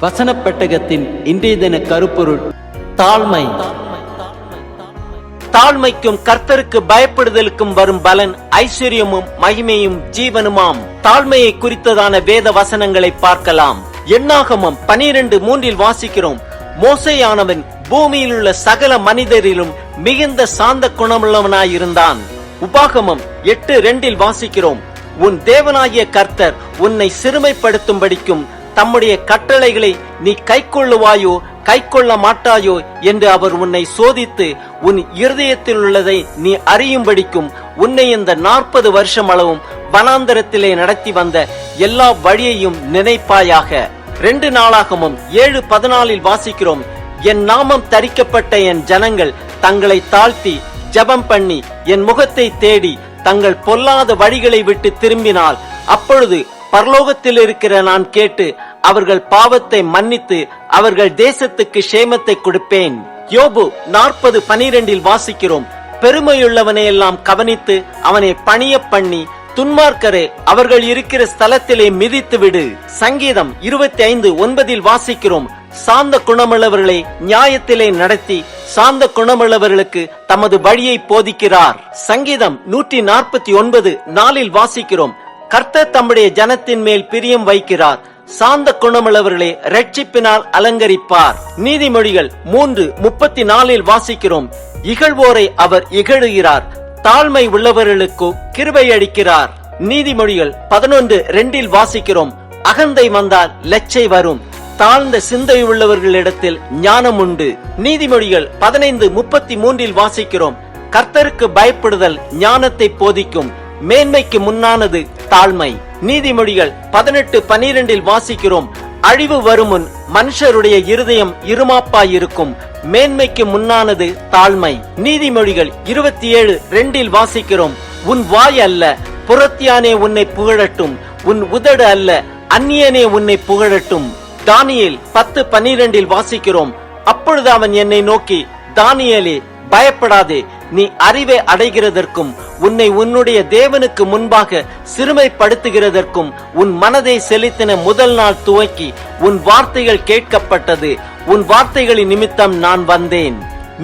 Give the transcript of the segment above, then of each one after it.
வசன பெட்டகத்தின் இன்றைய தின கருப்பொருள் தாழ்மை. தாழ்மைக்கும் கர்த்தருக்கு பயப்படுதலுக்கும் வரும் பலன் ஐஸ்வர்யமும் மகிமையும் ஜீவனுமாம். தாழ்மையை குறித்ததான வேத வசனங்களை பார்க்கலாம். எண்ணாகமம் பனிரெண்டு மூன்றில் வாசிக்கிறோம். மோசையானவன் பூமியில் உள்ள சகல மனிதரிலும் மிகுந்த சாந்த குணமுள்ளவனாயிருந்தான். உபாகமம் எட்டு ரெண்டில் வாசிக்கிறோம். உன் தேவனாகிய கர்த்தர் உன்னை சிறுமைப்படுத்தும்படிக்கும் தம்முடைய கட்டளைகளை நீ கைக்கொள்ளுவாயோ கைக்கொள்ள மாட்டாயோ என்று அவர் உன்னை சோதித்து உன் இருதயத்தில் உள்ளதை நீ அறியும்படிக்கும் உன்னை இந்த நாற்பது வருஷம் அளவும் வனாந்தரத்திலே நடத்தி வந்த எல்லா வழியையும் நினைப்பாயாக. ரெண்டு நாளாகமும் ஏழு பதினாலில் வாசிக்கிறோம் என் நாமம் தரிக்கப்பட்ட என் ஜனங்கள் தங்களை தாழ்த்தி ஜெபம் பண்ணி என் முகத்தை தேடி தங்கள் பொல்லாத வழிகளை விட்டு திரும்பினால் அப்பொழுது பரலோகத்தில் இருக்கிற நான் கேட்டு அவர்கள் பாவத்தை மன்னித்து அவர்கள் தேசத்துக்கு சேமத்தை கொடுப்பேன். யோபு நாற்பது பனிரெண்டில் வாசிக்கிறோம். பெருமையுள்ளவனை எல்லாம் கவனித்து அவனை பணிய பண்ணி துன்மார்க்கரே அவர்கள் இருக்கிற ஸ்தலத்திலே மிதித்து விடு. சங்கீதம் இருபத்தி ஐந்து ஒன்பதில் வாசிக்கிறோம். சாந்த குணமுள்ளவர்களை நியாயத்திலே நடத்தி சாந்த குணமுள்ளவர்களுக்கு தமது வழியை போதிக்கிறார். சங்கீதம் நூற்றி நாற்பத்தி ஒன்பது நாளில் வாசிக்கிறோம். கர்த்தர் தம்முடைய ஜனத்தின் மேல் பிரியம் வைக்கிறார். சாந்த குணமுள்ளவர்களை ரட்சிப்பினால் அலங்கரிப்பார். நீதிமொழிகள் மூன்று முப்பத்தி நாலில் வாசிக்கிறோம். இகழ்வோரை அவர் இகழுகிறார். தாழ்மை உள்ளவர்களுக்கு கிருபை அளிக்கிறார். நீதிமொழிகள் பதினொன்று ரெண்டில் வாசிக்கிறோம். அகந்தை வந்தால் லெச்சை வரும். தாழ்ந்த சிந்தை உள்ளவர்களிடத்தில் ஞானம் உண்டு. நீதிமொழிகள் பதினைந்து முப்பத்தி மூன்றில் வாசிக்கிறோம். கர்த்தருக்கு பயப்படுதல் ஞானத்தை போதிக்கும். மேன்மைக்கு முன்னானது தாழ்மை. நீதிமொழிகள் பதினெட்டு பனிரெண்டில் வாசிக்கிறோம் அழிவு வருமுன் மனுஷருடைய இருதயம் இருமாப்பாயிருக்கும். மேன்மைக்கு முன்னானது தாழ்மை. நீதிமொழிகள் இருபத்தி ஏழு ரெண்டில் வாசிக்கிறோம் உன் வாய் அல்ல புறத்தியானே உன்னை புகழட்டும். உன் உதடு அல்ல அந்நியனே உன்னை புகழட்டும். தானியேல் பத்து பனிரெண்டில் வாசிக்கிறோம் அப்பொழுது அவன் என்னை நோக்கி தானியலே பயப்படாதே நீ அறிவை அடைகிறதற்கும் உன்னை உன்னுடைய தேவனுக்கு முன்பாக சிறுமைப்படுத்துகிறதற்கும் உன் மனதை செலுத்தின முதல் நாள் துவக்கி உன் வார்த்தைகள் கேட்கப்பட்டது. உன் வார்த்தைகளின் நிமித்தம் நான் வந்தேன்.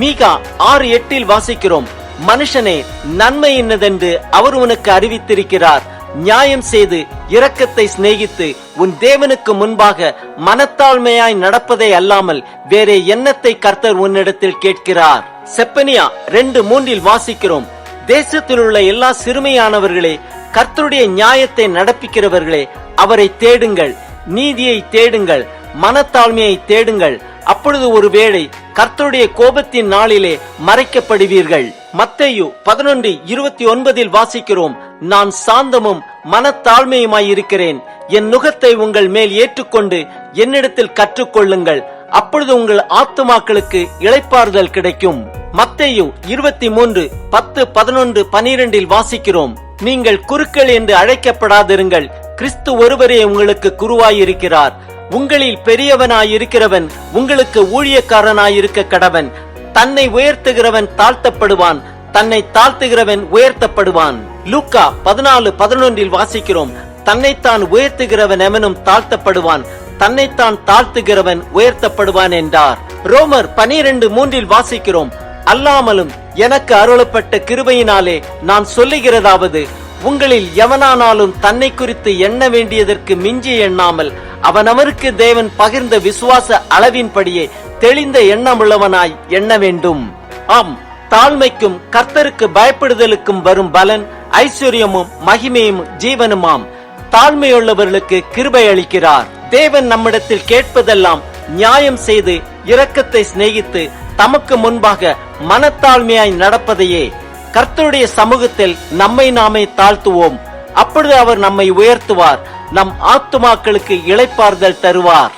மீகா ஆறு எட்டில் வாசிக்கிறோம். மனுஷனே நன்மை என்னதென்று அவர் உனக்கு அறிவித்திருக்கிறார். நியாயம் செய்து இரக்கத்தை சிநேகித்து உன் தேவனுக்கு முன்பாக மனத்தாழ்மையாய் நடப்பதை அல்லாமல் வேறே எண்ணத்தை கர்த்தர் உன்னிடத்தில் கேட்கிறார். செப்பனியா ரெண்டு மூன்றில் வாசிக்கிறோம். தேசத்தில் உள்ள எல்லா சிறுமையானவர்களே கர்த்தருடைய நியாயத்தை நடப்பிக்கிறவர்களே அவரை தேடுங்கள். நீதியை தேடுங்கள். மனத்தாழ்மையை தேடுங்கள். அப்பொழுது ஒருவேளை கர்த்தருடைய கோபத்தின் நாளிலே மறைக்கப்படுவீர்கள். மத்தையு பதினொன்று இருபத்தி ஒன்பதில் வாசிக்கிறோம். நான் சாந்தமும் மனத்தாழ்மையுமாய் இருக்கிறேன் என் நுகத்தை உங்கள் மேல் ஏற்றுக்கொண்டு என்னிடத்தில் கற்றுக்கொள்ளுங்கள். அப்பொழுது உங்கள் ஆத்துமாக்களுக்கு இளைப்பாறுதல் கிடைக்கும். மத்தையு இருபத்தி மூன்று பத்து பதினொன்று பனிரெண்டில் வாசிக்கிறோம். நீங்கள் குருக்கள் என்று அழைக்கப்படாதிருங்கள். கிறிஸ்து ஒருவரே உங்களுக்கு குருவாயிருக்கிறார். உங்களில் பெரியவனாயிருக்கிறவன் உங்களுக்கு ஊழியக்காரனாயிருக்க கடவன். தன்னை உயர்த்துகிறவன் தாழ்த்தப்படுவான். தன்னை தாழ்த்துகிறவன் உயர்த்தப்படுவான். லூக்கா பதினாலு பதினொன்றில் வாசிக்கிறோம். தன்னைத்தான் உயர்த்துகிறவன் எவனும் தாழ்த்தப்படுவான். தன்னைத்தான் தாழ்த்துகிறவன் உயர்த்தப்படுவான் என்றார். ரோமர் பனிரெண்டு மூன்றில் வாசிக்கிறோம். அல்லாமலும் எனக்கு அருளப்பட்ட கிருபையினாலே நான் சொல்லுகிறதாவது உங்களில் எவனானாலும் தன்னை குறித்து எண்ண வேண்டியதற்கு மிஞ்சி எண்ணாமல் அவனவருக்கு தேவன் பகிர்ந்த விசுவாச அளவின்படியே தெளிந்த எண்ணமுள்ளவனாய் எண்ண வேண்டும். ஆம் தாழ்மைக்கும் கர்த்தருக்கு பயப்படுதலுக்கும் வரும் பலன் ஐஸ்வர்யமும் மகிமையும் ஜீவனுமாம். தாழ்மையுள்ளவர்களுக்கு கிருபை அளிக்கிறார். தேவன் நம்மிடத்தில் கேட்பதெல்லாம் நியாயம் செய்து இரக்கத்தை சிநேகித்து தமக்கு முன்பாக மனத்தாழ்மையாய் நடப்பதையே கர்த்தருடைய சமூகத்தில் நம்மை நாமே தாழ்த்துவோம். அப்பொழுது அவர் நம்மை உயர்த்துவார். நம் ஆத்துமாக்களுக்கு இழைப்பார்தல் தருவார்.